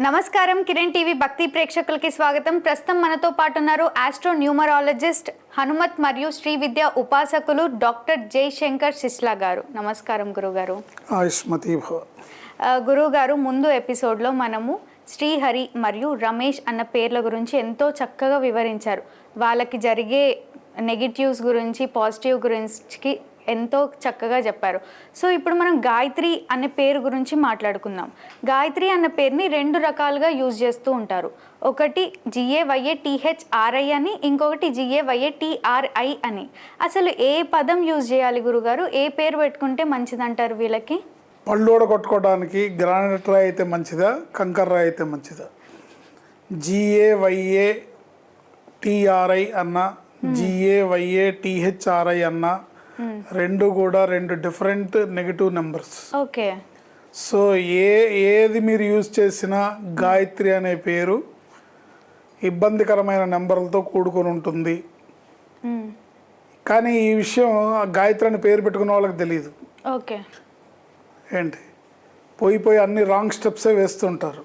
నమస్కారం కిరణ్ టీవీ భక్తి ప్రేక్షకులకి స్వాగతం. ప్రస్తుతం మనతో పాటు ఉన్నారు ఆస్ట్రో న్యూమరాలజిస్ట్ హనుమత్ మరియు శ్రీ విద్య ఉపాసకులు డాక్టర్ జయశంకర్ సిస్లా గారు. నమస్కారం గురుగారు. గురువుగారు ముందు ఎపిసోడ్లో మనము శ్రీహరి మరియు రమేష్ అన్న పేర్ల గురించి ఎంతో చక్కగా వివరించారు. వాళ్ళకి జరిగే నెగిటివ్స్ గురించి పాజిటివ్ గురించి ఎంతో చక్కగా చెప్పారు. సో ఇప్పుడు మనం గాయత్రి అనే పేరు గురించి మాట్లాడుకుందాం. గాయత్రి అన్న పేరుని రెండు రకాలుగా యూజ్ చేస్తూ ఉంటారు. ఒకటి జిఏవైఏ టీహెచ్ఆర్ఐ అని ఇంకొకటి జిఏవైఏ టీఆర్ఐ అని. అసలు ఏ పదం యూజ్ చేయాలి గురుగారు? ఏ పేరు పెట్టుకుంటే మంచిదంటారు వీళ్ళకి? పళ్ళోడ కొట్టుకోవడానికి గ్రానైట్ రాయి అయితే మంచిదా కంకర రాయి అయితే మంచిదా? జిఏవైఏ టిఆర్ఐ అన్న జిఏవైఏ టిహెచ్ఆర్ఐ అన్న రెండు కూడా రెండు different negative numbers okay. So ఏ ఏది మీరు యూజ్ చేసినా గాయత్రి అనే పేరు ఇబ్బందికరమైన నెంబర్లతో కూడుకొని ఉంటుంది. కానీ ఈ విషయం ఆ గాయత్రి అని పేరు పెట్టుకున్న వాళ్ళకి తెలియదు ఓకే. ఏంటి? పోయి పోయి అన్ని రాంగ్ స్టెప్సే వేస్తుంటారు.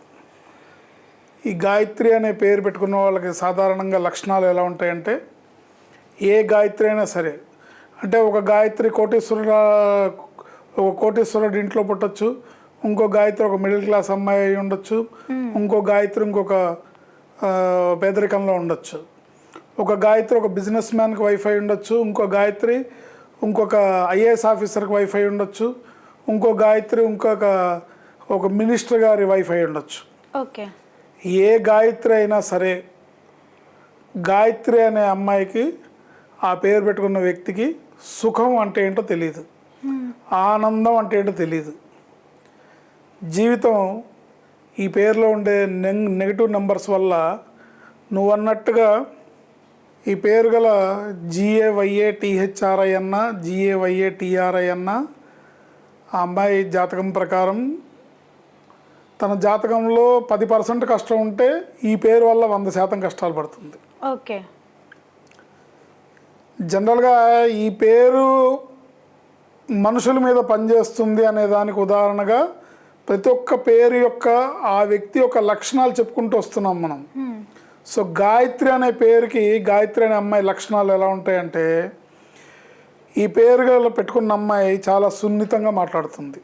ఈ గాయత్రి అనే పేరు పెట్టుకున్న వాళ్ళకి సాధారణంగా లక్షణాలు ఎలా ఉంటాయంటే ఏ గాయత్రి అయినా సరే అంటే ఒక గాయత్రి కోటేశ్వరుడు ఒక కోటేశ్వరుడు ఇంట్లో పుట్టచ్చు. ఇంకో గాయత్రి ఒక మిడిల్ క్లాస్ అమ్మాయి అయి ఉండొచ్చు. ఇంకో గాయత్రి ఇంకొక పేదరికంలో ఉండొచ్చు. ఒక గాయత్రి ఒక బిజినెస్ మ్యాన్కి వైఫ్ ఉండొచ్చు. ఇంకో గాయత్రి ఇంకొక ఐఏఎస్ ఆఫీసర్కి వైఫ్ ఉండొచ్చు. ఇంకో గాయత్రి ఇంకొక ఒక మినిస్టర్ గారి వైఫ్ ఉండొచ్చు. ఓకే. ఏ గాయత్రి అయినా సరే గాయత్రి అనే అమ్మాయికి ఆ పేరు పెట్టుకున్న వ్యక్తికి సుఖం అంటే ఏంటో తెలియదు ఆనందం అంటే ఏంటో తెలియదు జీవితం ఈ పేరులో ఉండే నెగ్ నెగిటివ్ నెంబర్స్ వల్ల నువ్వు అన్నట్టుగా ఈ పేరు గల జిఏవైఏ టీహెచ్ఆర్ఐ అన్న జిఏవైఏ టీఆర్ఐ అన్న ఆ అమ్మాయి జాతకం ప్రకారం తన జాతకంలో పది పర్సెంట్ కష్టం ఉంటే ఈ పేరు వల్ల వంద శాతం కష్టాలు పడుతుంది. ఓకే. జనరల్గా ఈ పేరు మనుషుల మీద పనిచేస్తుంది అనే దానికి ఉదాహరణగా ప్రతి ఒక్క పేరు యొక్క ఆ వ్యక్తి యొక్క లక్షణాలు చెప్పుకుంటూ వస్తున్నాం మనం. సో గాయత్రి అనే పేరుకి గాయత్రి అనే అమ్మాయి లక్షణాలు ఎలా ఉంటాయంటే ఈ పేరు పెట్టుకున్న అమ్మాయి చాలా సున్నితంగా మాట్లాడుతుంది.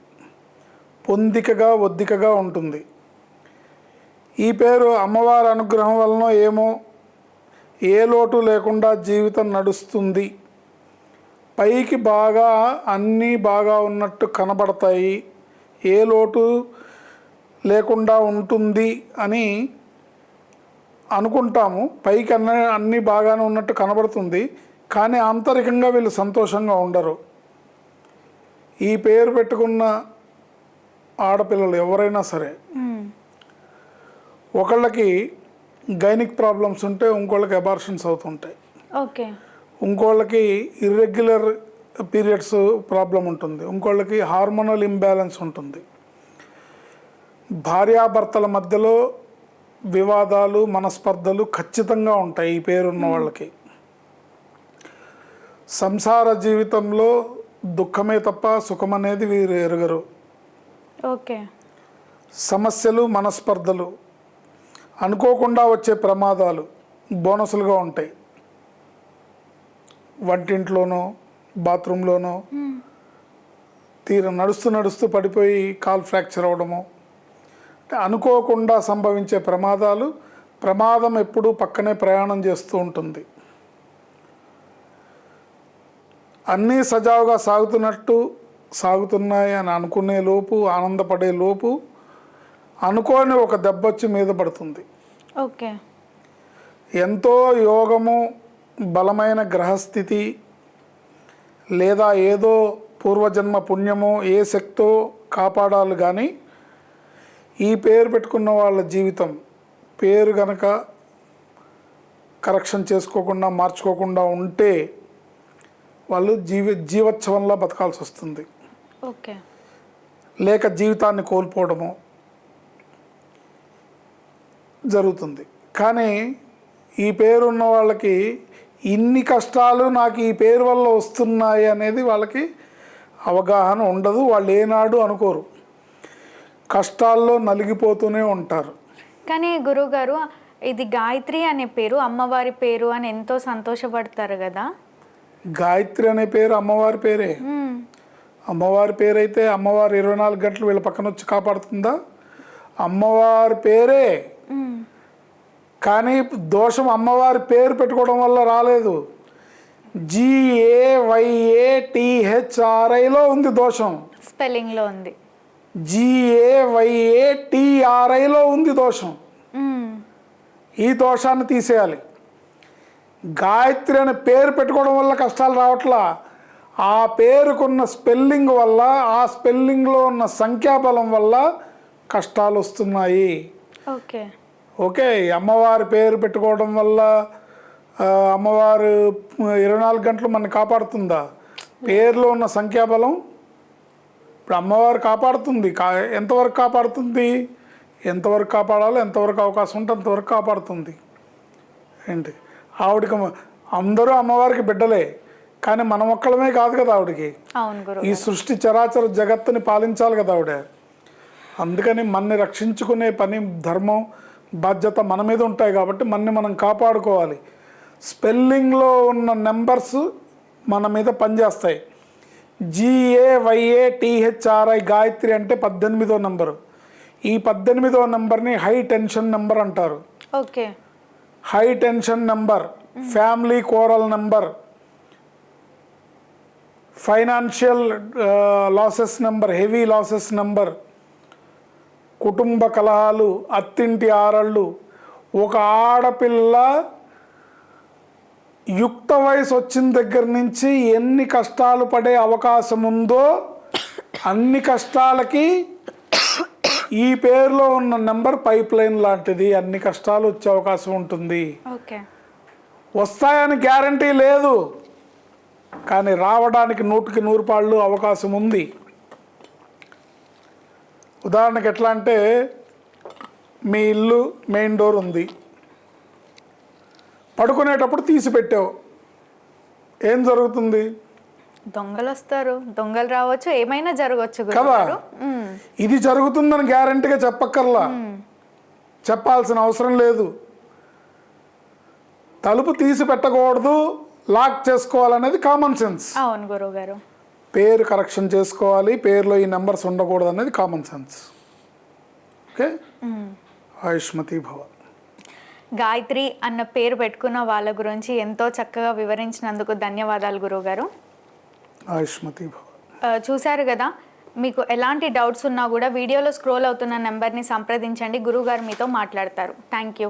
పొందికగా ఒద్దికగా ఉంటుంది. ఈ పేరు అమ్మవారి అనుగ్రహం వలన ఏమో ఏ లోటు లేకుండా జీవితం నడుస్తుంది. పైకి బాగా అన్నీ బాగా ఉన్నట్టు కనబడతాయి. ఏ లోటు లేకుండా ఉంటుంది అని అనుకుంటాము. పైకి అన్ని అన్నీ బాగానే ఉన్నట్టు కనబడుతుంది. కానీ ఆంతరికంగా వీళ్ళు సంతోషంగా ఉండరు. ఈ పేరు పెట్టుకున్న ఆడపిల్లలు ఎవరైనా సరే. ఒకళ్ళకి గైనిక్ ప్రాబ్లమ్స్ ఉంటే ఇంకోళ్ళకి అబార్షన్స్ అవుతుంటాయి. ఓకే. ఇంకోళ్ళకి ఇర్రెగ్యులర్ పీరియడ్స్ ప్రాబ్లం ఉంటుంది. ఇంకోళ్ళకి హార్మోనల్ ఇంబ్యాలెన్స్ ఉంటుంది. భార్యాభర్తల మధ్యలో వివాదాలు మనస్పర్ధలు ఖచ్చితంగా ఉంటాయి ఈ పేరున్న వాళ్ళకి. సంసార జీవితంలో దుఃఖమే తప్ప సుఖం అనేది వీరు ఎరగరు. ఓకే. సమస్యలు మనస్పర్ధలు అనుకోకుండా వచ్చే ప్రమాదాలు బోనసులుగా ఉంటాయి. వంటింట్లోనో బాత్రూంలోనో తీర నడుస్తూ నడుస్తూ పడిపోయి కాల్ ఫ్రాక్చర్ అవ్వడము. అంటే అనుకోకుండా సంభవించే ప్రమాదాలు ప్రమాదం ఎప్పుడూ పక్కనే ప్రయాణం చేస్తూ ఉంటుంది. అన్నీ సజావుగా సాగుతున్నట్టు సాగుతున్నాయి అని అనుకునే లోపు ఆనందపడే లోపు అనుకోని ఒక దెబ్బ వచ్చి మీద పడుతుంది. ఓకే. ఎంతో యోగము బలమైన గ్రహస్థితి లేదా ఏదో పూర్వజన్మ పుణ్యమో ఏ శక్తో కాపాడాలి కానీ ఈ పేరు పెట్టుకున్న వాళ్ళ జీవితం పేరు గనక కరెక్షన్ చేసుకోకుండా మార్చుకోకుండా ఉంటే వాళ్ళు జీవి జీవోత్సవంలా బతకాల్సి వస్తుంది ఓకే. లేక జీవితాన్ని కోల్పోవడము జరుగుతుంది. కానీ ఈ పేరు ఉన్న వాళ్ళకి ఇన్ని కష్టాలు నాకు ఈ పేరు వల్ల వస్తున్నాయి అనేది వాళ్ళకి అవగాహన ఉండదు. వాళ్ళు ఏనాడు అనుకోరు. కష్టాల్లో నలిగిపోతూనే ఉంటారు. కానీ గురువుగారు ఇది గాయత్రి అనే పేరు అమ్మవారి పేరు అని ఎంతో సంతోషపడతారు కదా? గాయత్రి అనే పేరు అమ్మవారి పేరే? మ్మ్. అమ్మవారి పేరు అయితే అమ్మవారు ఇరవై నాలుగు గంటలు వీళ్ళ పక్కన వచ్చి కాపాడుతుందా? అమ్మవారి పేరే. కానీ దోషం అమ్మవారి పేరు పెట్టుకోవడం వల్ల రాలేదు. జిఏవైఏ టిహెచ్ఆర్ఐలో ఉంది దోషం. స్పెల్లింగ్లో ఉంది. జిఏవైఏ టిఆర్ఐలో ఉంది దోషం. ఈ దోషాన్ని తీసేయాలి. గాయత్రి అనే పేరు పెట్టుకోవడం వల్ల కష్టాలు రావట్లా? ఆ పేరుకున్న స్పెల్లింగ్ వల్ల ఆ స్పెల్లింగ్లో ఉన్న సంఖ్యాబలం వల్ల కష్టాలు వస్తున్నాయి. ఓకే. ఓకే అమ్మవారి పేరు పెట్టుకోవడం వల్ల అమ్మవారు ఇరవై నాలుగు గంటలు మన కాపాడుతుందా? పేరులో ఉన్న సంఖ్యాబలం ఇప్పుడు అమ్మవారు కాపాడుతుంది. కా ఎంతవరకు కాపాడుతుంది? ఎంతవరకు కాపాడాలో ఎంతవరకు అవకాశం ఉంటే అంతవరకు కాపాడుతుంది. ఏంటి? ఆవిడకి అందరూ అమ్మవారికి బిడ్డలే కానీ మన ఒక్కళ్ళమే కాదు కదా ఆవిడకి. ఈ సృష్టి చరాచర జగత్తుని పాలించాలి కదా ఆవిడ. అందుకని మన్ని రక్షించుకునే పని ధర్మం బాధ్యత మన మీద ఉంటాయి కాబట్టి మన్ని మనం కాపాడుకోవాలి. స్పెల్లింగ్లో ఉన్న నెంబర్స్ మన మీద పనిచేస్తాయి. జిఏవైఏ టిహెచ్ఆర్ఐ గాయత్రి అంటే పద్దెనిమిదో నెంబరు. ఈ పద్దెనిమిదో నెంబర్ని హై టెన్షన్ నెంబర్ అంటారు. Okay. High tension number family quarrel number financial losses number heavy losses number కుటుంబ కలహాలు అత్తింటి ఆరళ్ళు. ఒక ఆడపిల్ల యుక్త వయసు వచ్చిన దగ్గర నుంచి ఎన్ని కష్టాలు పడే అవకాశం ఉందో అన్ని కష్టాలకి ఈ పేరులో ఉన్న నెంబర్ పైప్ లైన్ లాంటిది. అన్ని కష్టాలు వచ్చే అవకాశం ఉంటుంది. వస్తాయని గ్యారంటీ లేదు. కానీ రావడానికి నూటికి నూరు పాళ్ళు అవకాశం ఉంది. ఉదాహరణకి ఎట్లా అంటే మీ ఇల్లు మెయిన్ డోర్ ఉంది. పడుకునేటప్పుడు తీసి పెట్టావు. ఏం జరుగుతుంది? దొంగలు వస్తారు. దొంగలు రావచ్చు. ఏమైనా జరగవచ్చు కదా. ఇది జరుగుతుందని గ్యారంటీగా చెప్పక్కర్లా. చెప్పాల్సిన అవసరం లేదు. తలుపు తీసి పెట్టకూడదు. లాక్ చేసుకోవాలనేది కామన్ సెన్స్. అవును గురువుగారు పేరు కరెక్షన్ చేసుకోవాలి పేరులో ఈ నెంబర్స్ ఉండకూడదు అనేది కామన్ సెన్స్ ఓకే? ఆయుష్మతి భవ. గాయత్రి అన్న పేరు పెట్టుకున్న వాళ్ళ గురించి ఎంతో చక్కగా వివరించినందుకు ధన్యవాదాలు గురువుగారు. ఆయుష్మతి భవ. చూశారు కదా మీకు ఎలాంటి డౌట్స్ ఉన్నా కూడా వీడియోలో స్క్రోల్ అవుతున్న నెంబర్ని సంప్రదించండి. గురువుగారు మీతో మాట్లాడతారు. Thank you.